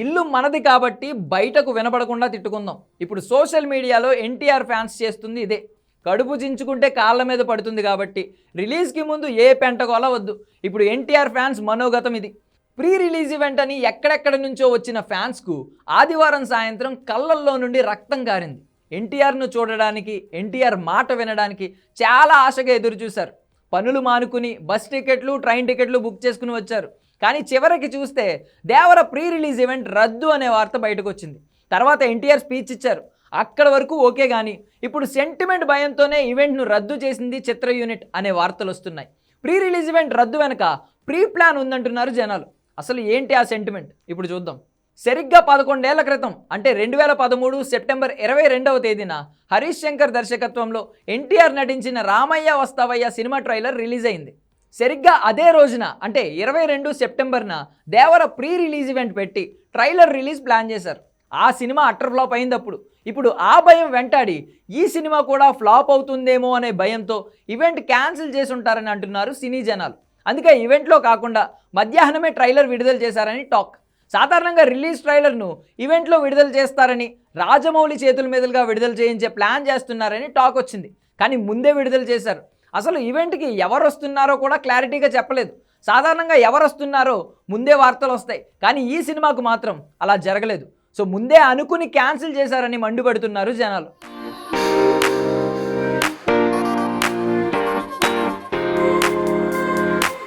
ఇల్లు మనది కాబట్టి బయటకు వినపడకుండా తిట్టుకుందాం. ఇప్పుడు సోషల్ మీడియాలో ఎన్టీఆర్ ఫ్యాన్స్ చేస్తుంది ఇదే. కడుపు చించుకుంటే కాళ్ళ మీద పడుతుంది కాబట్టి రిలీజ్కి ముందు ఏ పెంటగోల వద్దు ఇప్పుడు ఎన్టీఆర్ ఫ్యాన్స్ మనోగతం ఇది. ప్రీ రిలీజ్ ఈవెంట్ అని ఎక్కడెక్కడి నుంచో వచ్చిన ఫ్యాన్స్కు ఆదివారం సాయంత్రం కళ్ళల్లో నుండి రక్తం కారింది. ఎన్టీఆర్ను చూడడానికి ఎన్టీఆర్ మాట వినడానికి చాలా ఆశగా ఎదురు చూశారు పనులు మానుకుని బస్ టికెట్లు ట్రైన్ టికెట్లు బుక్ చేసుకుని వచ్చారు. కానీ చివరికి చూస్తే దేవర ప్రీ రిలీజ్ ఈవెంట్ రద్దు అనే వార్త బయటకు వచ్చింది తర్వాత ఎన్టీఆర్ స్పీచ్ ఇచ్చారు. అక్కడ వరకు ఓకే కానీ ఇప్పుడు సెంటిమెంట్ భయంతోనే ఈవెంట్ను రద్దు చేసింది చిత్ర యూనిట్ అనే వార్తలు వస్తున్నాయి. ప్రీ రిలీజ్ ఈవెంట్ రద్దు వెనక ప్రీ ప్లాన్ ఉందంటున్నారు జనాలు. అసలు ఏంటి ఆ సెంటిమెంట్ ఇప్పుడు చూద్దాం. సరిగ్గా పదకొండేళ్ళ క్రితం అంటే రెండు వేల పదమూడు సెప్టెంబర్ ఇరవై రెండవ తేదీన హరీష్ శంకర్ దర్శకత్వంలో ఎన్టీఆర్ నటించిన రామయ్య వస్తావయ్య సినిమా ట్రైలర్ రిలీజ్ అయింది. సరిగ్గా అదే రోజున అంటే ఇరవై రెండు సెప్టెంబర్న దేవర ప్రీ రిలీజ్ ఈవెంట్ పెట్టి ట్రైలర్ రిలీజ్ ప్లాన్ చేశారు. ఆ సినిమా అట్టర్ ఫ్లాప్ అయింది అప్పుడు ఇప్పుడు ఆ భయం వెంటాడి ఈ సినిమా కూడా ఫ్లాప్ అవుతుందేమో అనే భయంతో ఈవెంట్ క్యాన్సిల్ చేసి ఉంటారని అంటున్నారు సినీ జనాలు. అందుకే ఈవెంట్లో కాకుండా మధ్యాహ్నమే ట్రైలర్ విడుదల చేశారని టాక్. సాధారణంగా రిలీజ్ ట్రైలర్ను ఈవెంట్లో విడుదల చేస్తారని రాజమౌళి చేతుల మీదుగా విడుదల చేయించే ప్లాన్ చేస్తున్నారని టాక్ వచ్చింది. కానీ ముందే విడుదల చేశారు. అసలు ఈవెంట్కి ఎవరు వస్తున్నారో కూడా క్లారిటీగా చెప్పలేదు. సాధారణంగా ఎవరు వస్తున్నారో ముందే వార్తలు వస్తాయి. కానీ ఈ సినిమాకు మాత్రం అలా జరగలేదు. సో ముందే అనుకుని క్యాన్సిల్ చేశారని మండిపడుతున్నారు జనాలు.